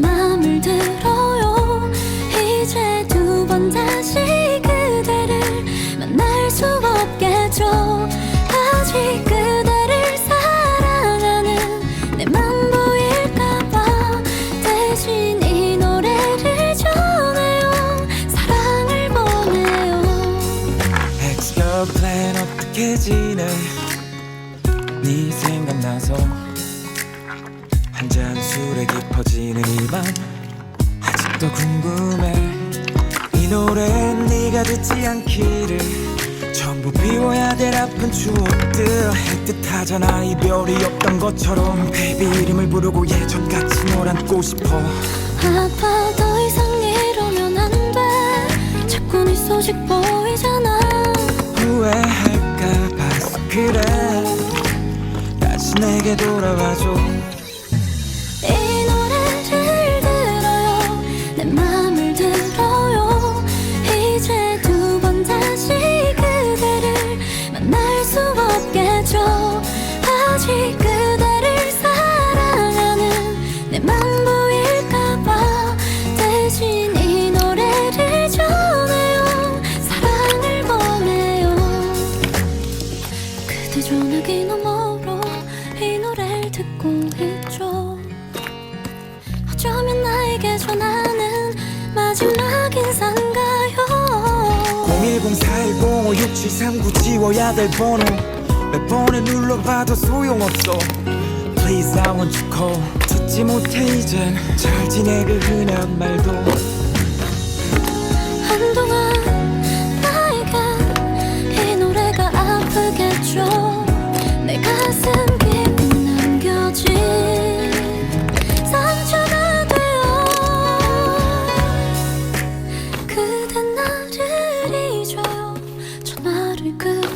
맘을 들어요. 이제 두 번 다시 그대를 만날 수 없겠죠. 아직 그대를 사랑하는 내맘 보일까봐 대신 이 노래를 전해요. 사랑을 보내요. 엑스걸플랜 어떻게 지내? 네 생각나서 한잔 술에 깊어지는 이밤 아직도 궁금해. 이 노래엔 네가 듣지 않기를. 전부 비워야 될 아픈 추억들 애틋하잖아. 이별이 없던 것처럼 베이비 이름을 부르고 예전같이 널 안고 싶어. 아파 더 이상 이러면 안돼. 자꾸 네 소식 보이잖아. 후회할까 봐서 그래. 다시 내게 돌아와줘 전화기 너머로 이 노래를 듣고 있죠. 어쩌면 나에게 전하는 마지막 인사인가요 010-410-5739 지워야 될 번호. 몇 번을 눌러봐도 소용없어. Please I want you call. 듣지 못해 이젠. 잘 지내 그 흔한 말도 그댄 나를 잊어요. 전화를 끊어